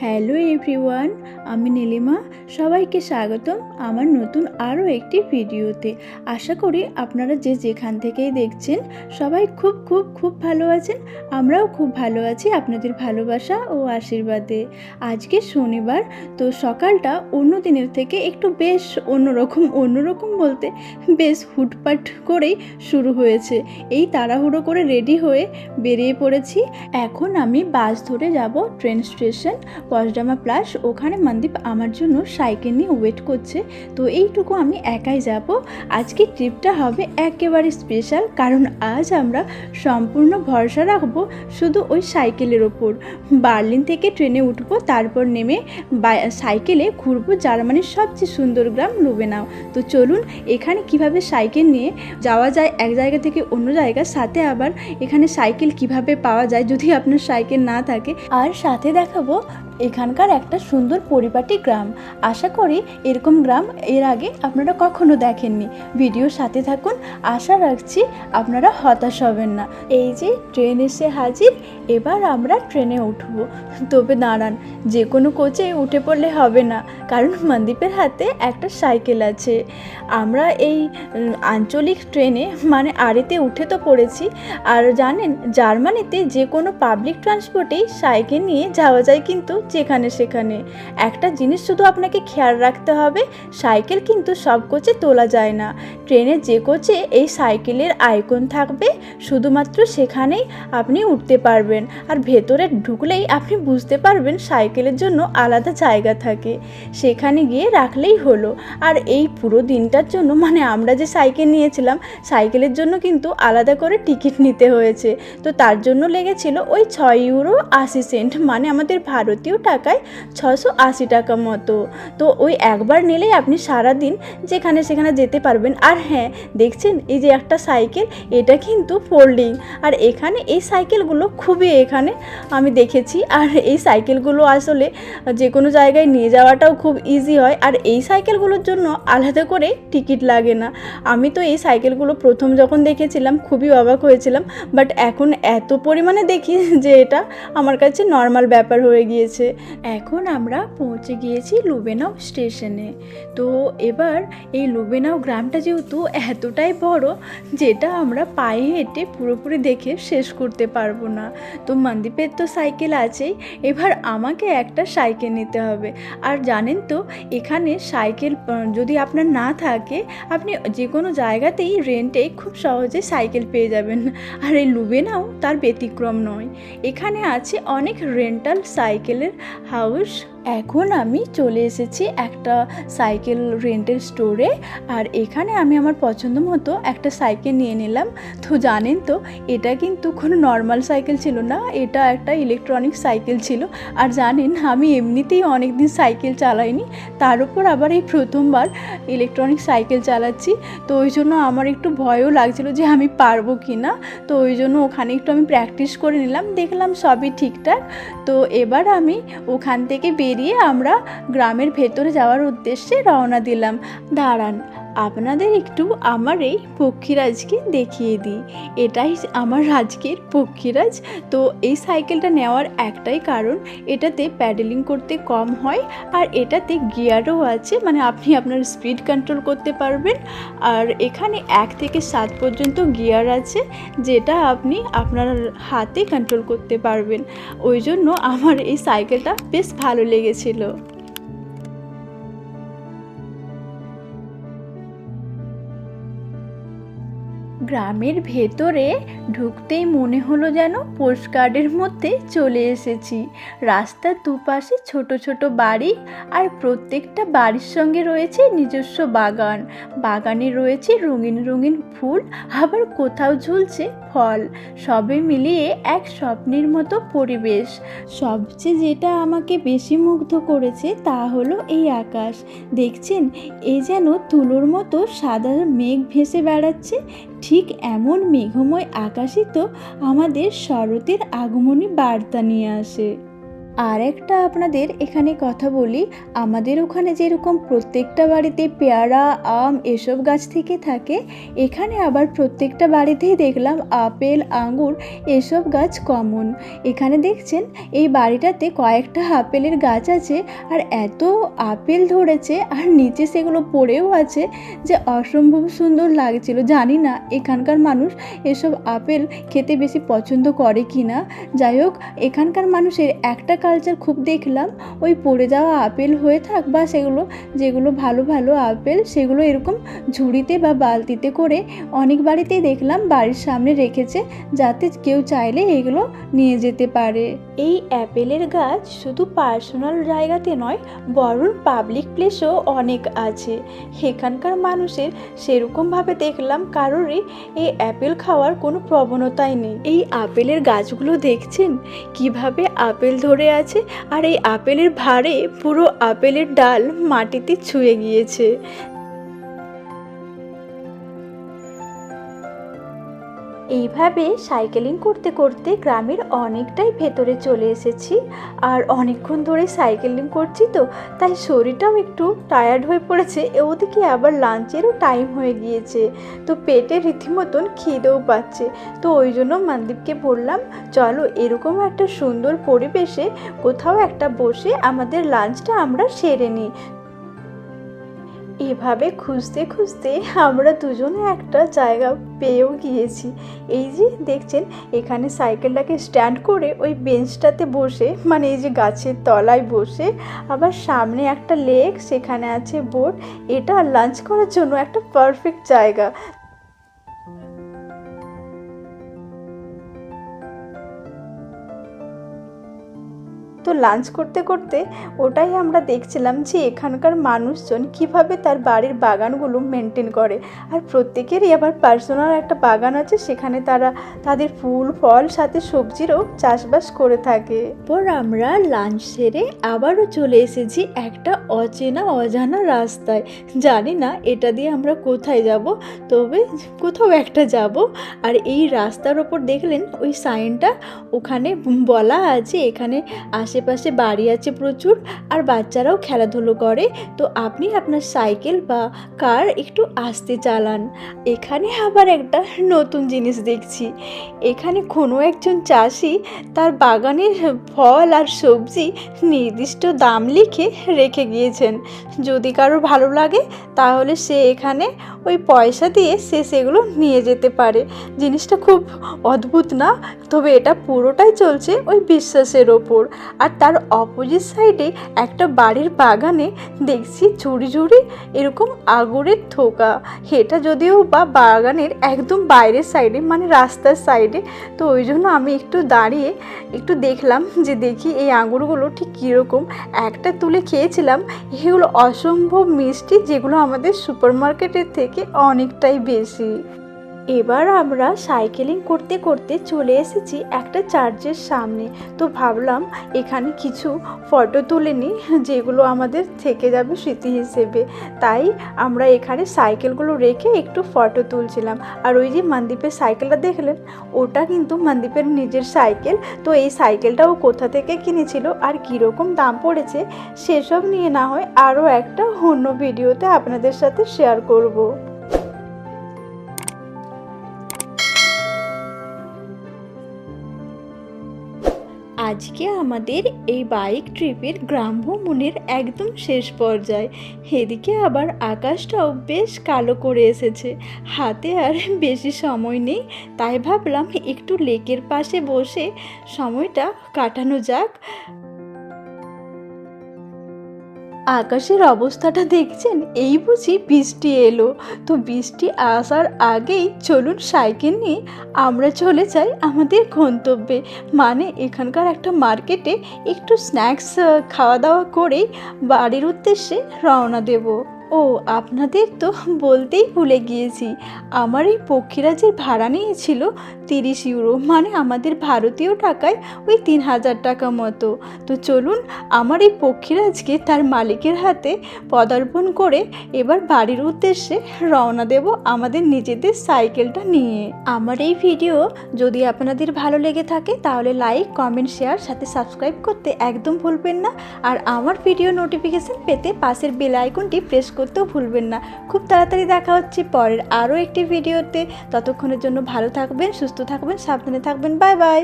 Hello everyone, আমি নীলিমা। সবাইকে স্বাগতম আমার নতুন আরও একটি ভিডিওতে। আশা করি আপনারা যে যেখান থেকেই দেখছেন, সবাই খুব খুব খুব ভালো আছেন। আমরাও খুব ভালো আছি আপনাদের ভালোবাসা ও আশীর্বাদে। আজকে শনিবার, তো সকালটা অন্য দিনের থেকে একটু বেশ অন্যরকম অন্যরকম বলতে বেশ হুটপাট করেই শুরু হয়েছে। এই তাড়াহুড়ো করে রেডি হয়ে বেরিয়ে পড়েছি। এখন আমি বাস ধরে যাব ট্রেন স্টেশন। পশডামা প্লাস, ওখানে মনদীপ আমার জন্য সাইকেল নিয়ে ওয়েট করছে। তো এইটুকু আমি একাই যাব। আজকে ট্রিপটা হবে একেবারে স্পেশাল কারণ আজ আমরা সম্পূর্ণ ভরসা রাখব শুধু ওই সাইকেলের ওপর। বার্লিন থেকে ট্রেনে উঠবো, তারপর নেমে সাইকেলে ঘুরবো জার্মানির সবচেয়ে সুন্দর গ্রাম লুবেনাও তো চলুন, এখানে কীভাবে সাইকেল নিয়ে যাওয়া যায় এক জায়গা থেকে অন্য জায়গার সাথে আবার এখানে সাইকেল কীভাবে পাওয়া যায় যদি আপনার সাইকেল না থাকে। আর সাথে দেখাবো এখানকার একটা সুন্দর পরিপাটি গ্রাম। আশা করি এরকম গ্রাম এর আগে আপনারা কখনো দেখেননি। ভিডিওর সাথে থাকুন। আশা রাখছি আপনারা হতাশ হবেন না। এই যে ট্রেন এসে হাজির, এবার আমরা ট্রেনে উঠবো। তবে দাঁড়ান, যে কোনো কোচে উঠে পড়লে হবে না, কারণ মনদীপের হাতে একটা সাইকেল আছে। আমরা এই আঞ্চলিক ট্রেনে মানে আড়েতে উঠে তো পড়েছি। আর জানেন, জার্মানিতে যে কোনো পাবলিক ট্রান্সপোর্টেই সাইকেল নিয়ে যাওয়া যায় কিন্তু যেখানে সেখানে। একটা জিনিস শুধু আপনাকে খেয়াল রাখতে হবে, সাইকেল কিন্তু সব কোচে তোলা যায় না। ট্রেনের যে কোচে এই সাইকেলের আইকন থাকবে, শুধুমাত্র সেখানেই আপনি উঠতে পারবেন। আর ভেতরে ঢুকলেই আপনি বুঝতে পারবেন সাইকেলের জন্য আলাদা জায়গা থাকে। সেখানে গিয়ে রাখলেই হলো। আর এই পুরো দিনটার জন্য মানে আমরা যে সাইকেল নিয়েছিলাম, সাইকেলের জন্য কিন্তু আলাদা করে টিকিট নিতে হয়েছে। তো তার জন্য লেগেছিল ওই ছয় ইউরো আশি সেন্ট মানে আমাদের ভারতীয় টাকায় ছশো আশি টাকা মতো। তো ওই একবার নিলেই আপনি সারা দিন যেখানে সেখানে যেতে পারবেন। আর হ্যাঁ দেখছেন এই যে একটা সাইকেল, এটা কিন্তু ফোল্ডিং। আর এখানে এই সাইকেলগুলো খুবই এখানে আমি দেখেছি। আর এই সাইকেলগুলো আসলে যে কোনো জায়গায় নিয়ে যাওয়াটাও খুব ইজি হয়। আর এই সাইকেলগুলোর জন্য আলাদা করে টিকিট লাগে না। আমি তো এই সাইকেলগুলো প্রথম যখন দেখেছিলাম, খুবই অবাক হয়েছিলাম। বাট এখন এত পরিমাণে দেখি যে এটা আমার কাছে নর্মাল ব্যাপার হয়ে গিয়েছে। এখন আমরা পৌঁছে গিয়েছি লুবেনাও স্টেশনে। তো এবার এই লুবেনাও গ্রামটা যেহেতু এতটাই বড়, যেটা আমরা পায়ে হেঁটে পুরোপুরি দেখে শেষ করতে পারব না। তো মন্দীপের তো সাইকেল আছেই, এবার আমাকে একটা সাইকেল নিতে হবে। আর জানেন তো, এখানে সাইকেল যদি আপনার না থাকে, আপনি যে কোনো জায়গাতেই রেন্টে খুব সহজে সাইকেল পেয়ে যাবেন। আর এই লুবেনাও তার ব্যতিক্রম নয়। এখানে আছে অনেক রেন্টাল সাইকেলের হাউস এখন আমি চলে এসেছি একটা সাইকেল রেন্টের স্টোরে, আর এখানে আমি আমার পছন্দ মতো একটা সাইকেল নিয়ে নিলাম। তো জানেন তো, এটা কিন্তু কোনো নর্মাল সাইকেল ছিল না, এটা একটা ইলেকট্রনিক সাইকেল ছিল। আর জানেন, আমি এমনিতেই অনেক দিন সাইকেল চালাইনি, তার উপর আবার এই প্রথমবার ইলেকট্রনিক সাইকেল চালাচ্ছি। তো ওই জন্য আমার একটু ভয়ও লাগছিল যে আমি পারব কি না তো ওই জন্য ওখানে একটু আমি প্র্যাকটিস করে নিলাম, দেখলাম সবই ঠিকঠাক। তো এবার আমি ওখান থেকে বেরিয়ে আমরা গ্রামের ভেতরে যাওয়ার উদ্দেশ্যে রওনা দিলাম। দাঁড়ান আপনাদের একটু আমার এই পক্ষীরাজকে দেখিয়ে দিই। এটাই আমার আজকের পক্ষীরাজ। তো এই সাইকেলটা নেওয়ার একটাই কারণ, এটাতে প্যাডেলিং করতে কম হয় আর এটাতে গিয়ারও আছে মানে আপনি আপনার স্পিড কন্ট্রোল করতে পারবেন। আর এখানে এক থেকে সাত পর্যন্ত গিয়ার আছে, যেটা আপনি আপনার হাতে কন্ট্রোল করতে পারবেন। ওই জন্য আমার এই সাইকেলটা বেশ ভালো লেগেছিলো। গ্রামের ভেতরে ঢুকতেই মনে হলো যেন পোস্ট পোস্টকার্ডের মধ্যে চলে এসেছি। রাস্তার দুপাশে ছোট ছোট বাড়ি আর প্রত্যেকটা বাড়ির সঙ্গে রয়েছে নিজস্ব বাগান। বাগানে রয়েছে রঙিন রঙিন ফুল, আবার কোথাও ঝুলছে ফল। সবে মিলিয়ে এক স্বপ্নের মতো পরিবেশ। সবচেয়ে যেটা আমাকে বেশি মুগ্ধ করেছে তা হলো এই আকাশ। দেখছেন এই যেন তুলোর মতো সাদা মেঘ ভেসে বেড়াচ্ছে। ঠিক এমন মেঘময় আকাশই তো আমাদের শরতের আগমনী বার্তা নিয়ে আসে। আর একটা আপনাদের এখানে কথা বলি। আমাদের ওখানে যেরকম প্রত্যেকটা বাড়িতে পেয়ারা, আম এসব গাছ থেকে থাকে, এখানে আবার প্রত্যেকটা বাড়িতেই দেখলাম আপেল আঙুর এসব গাছ কমন। এখানে দেখছেন, এই বাড়িটাতে কয়েকটা আপেলের গাছ আছে, আর এত আপেল ধরেছে, আর নিচে সেগুলো পড়েও আছে যে অসম্ভব সুন্দর লাগছিল। জানি না এখানকার মানুষ এসব আপেল খেতে বেশি পছন্দ করে কি না যাই হোক, এখানকার মানুষের একটা কালচার খুব দেখলাম। ওই পড়ে যাওয়া আপেল হয়ে থাক বা সেগুলো, যেগুলো ভালো ভালো আপেল, সেগুলো এরকম ঝুড়িতে বা বালতিতে করে অনেক বাড়িতেই দেখলাম বাড়ির সামনে রেখেছে, যাতে কেউ চাইলে এগুলো নিয়ে যেতে পারে। এই অ্যাপেলের গাছ শুধু পার্সোনাল জায়গাতে নয়, বরং পাবলিক প্লেসও অনেক আছে। এখানকার মানুষের সেরকমভাবে দেখলাম কারোরই এই অ্যাপেল খাওয়ার কোনো প্রবণতাই নেই। এই আপেলের গাছগুলো দেখছেন? কীভাবে আপেল ধরে আছে আর এই আপেলের ভারে পুরো আপেলের ডাল মাটিতে ছুঁয়ে গিয়েছে। এইভাবে সাইকেলিং করতে করতে গ্রামের অনেকটাই ভেতরে চলে এসেছি। আর অনেকক্ষণ ধরে সাইকেলিং করছি তো, তাই শরীরটাও একটু টায়ার্ড হয়ে পড়েছে। ওদিকে আবার লাঞ্চেরও টাইম হয়ে গিয়েছে। তো পেটে রীতিমতন খিদেও পাচ্ছে। তো ওই জন্য মনদীপকে বললাম, চলো এরকম একটা সুন্দর পরিবেশে কোথাও একটা বসে আমাদের লাঞ্চটা আমরা সেরে নিই। এভাবে খুঁজতে খুঁজতে আমরা দুজনে একটা জায়গা পেয়েও গিয়েছি। এই যে দেখছেন, এখানে সাইকেলটাকে স্ট্যান্ড করে ওই বেঞ্চটাতে বসে মানে এই যে গাছের তলায় বসে, আবার সামনে একটা লেক, সেখানে আছে বোট। এটা লাঞ্চ করার জন্য একটা পারফেক্ট জায়গা। লাঞ্চ করতে করতে ওটাই আমরা দেখছিলাম যে এখানকার মানুষজন কীভাবে তার বাড়ির বাগানগুলো মেনটেন করে। আর প্রত্যেকেরই আবার পার্সোনাল একটা বাগান আছে, সেখানে তারা তাদের ফুল, ফল, সাথে সবজিরও চাষবাস করে থাকে। পর আমরা লাঞ্চ সেরে আবারও চলে এসেছি একটা অচেনা, অজানা রাস্তায়। জানি না এটা দিয়ে আমরা কোথায় যাব, তবে কোথাও একটা যাব। আর এই রাস্তার ওপর দেখলেন ওই সাইনটা ওখানে বলা আছে, এখানে আশেপাশে বাড়ি আছে প্রচুর, আর বাচ্চারাও খেলাধুলো করে। তো আপনি আপনার সাইকেল বা কার একটু আস্তে চালান। এখানে আবার একটা নতুন জিনিস দেখছি। এখানে কোনো একজন চাষি তার বাগানের ফল আর সবজি নির্দিষ্ট দাম লিখে রেখে গিয়েছেন। যদি কারও ভালো লাগে, তাহলে সে এখানে ওই পয়সা দিয়ে সে সেগুলো নিয়ে যেতে পারে। জিনিসটা খুব অদ্ভুত না? তবে এটা পুরোটাই চলছে ওই বিশ্বাসের ওপর। আর তার অপোজিট সাইডে একটা বাড়ির বাগানে দেখছি ঝুড়ি ঝুড়ি এরকম আগরের থোকা। এটা যদিও বা বাগানের একদম বাইরের সাইডে মানে রাস্তার সাইডে তো ওই জন্য আমি একটু দাঁড়িয়ে একটু দেখলাম যে দেখি এই আঙুরগুলো ঠিক কীরকম। একটা তুলে খেয়েছিলাম। এগুলো অসম্ভব মিষ্টি, যেগুলো আমাদের সুপার মার্কেটের থেকে অনেকটাই বেশি। এবার আমরা সাইকেলিং করতে করতে চলে এসেছি একটা চার্চের সামনে। তো ভাবলাম এখানে কিছু ফটো তুলে নিই, যেগুলো আমাদের থেকে যাবে স্মৃতি হিসেবে। তাই আমরা এখানে সাইকেলগুলো রেখে একটু ফটো তুলছিলাম। আর ওই যে মন্দীপের সাইকেলটা দেখলেন, ওটা কিন্তু মন্দীপের নিজের সাইকেল। তো এই সাইকেলটাও কোথা থেকে কিনেছিল আর কীরকম দাম পড়েছে, সেসব নিয়ে না হয় আরও একটা অন্য ভিডিওতে আপনাদের সাথে শেয়ার করব। আজকে আমাদের এই বাইক ট্রিপের গ্রাম ভ্রমণের একদম শেষ পর্যায়ে। এদিকে আবার আকাশটাও বেশ কালো করে এসেছে। হাতে আর বেশি সময় নেই, তাই ভাবলাম একটু লেকের পাশে বসে সময়টা কাটানো যাক। আকাশের অবস্থাটা দেখছেন, এই বুঝি বৃষ্টি এলো। তো বৃষ্টি আসার আগেই চলুন সাইকেল নিয়ে আমরা চলে যাই আমাদের গন্তব্যে। মানে এখানকার একটা মার্কেটে একটু স্ন্যাক্স খাওয়া দাওয়া করেই বাড়ির উদ্দেশ্যে রওনা দেবো। ও, আপনাদের তো বলতেই ভুলে গিয়েছি। আমার এই পক্ষীরাজের ভাড়া নিয়েছিল তিরিশ ইউরো মানে আমাদের ভারতীয় টাকায় ওই তিন হাজার টাকা মতো। তো চলুন, আমার এই পক্ষীরাজকে তার মালিকের হাতে পদার্পণ করে এবার বাড়ির উদ্দেশ্যে রওনা দেব আমাদের নিজেদের সাইকেলটা নিয়ে। আমার এই ভিডিও যদি আপনাদের ভালো লেগে থাকে, তাহলে লাইক, কমেন্ট, শেয়ার, সাথে সাবস্ক্রাইব করতে একদম ভুলবেন না। আর আমার ভিডিও নোটিফিকেশন পেতে পাশের বেল আইকনটি প্রেস করতেও ভুলবেন না। খুব তাড়াতাড়ি দেখা হচ্ছে পরের আরও একটি ভিডিওতে। ততক্ষণের জন্য ভালো থাকবেন, সুস্থ থাকবেন, সাবধানে থাকবেন। Bye bye.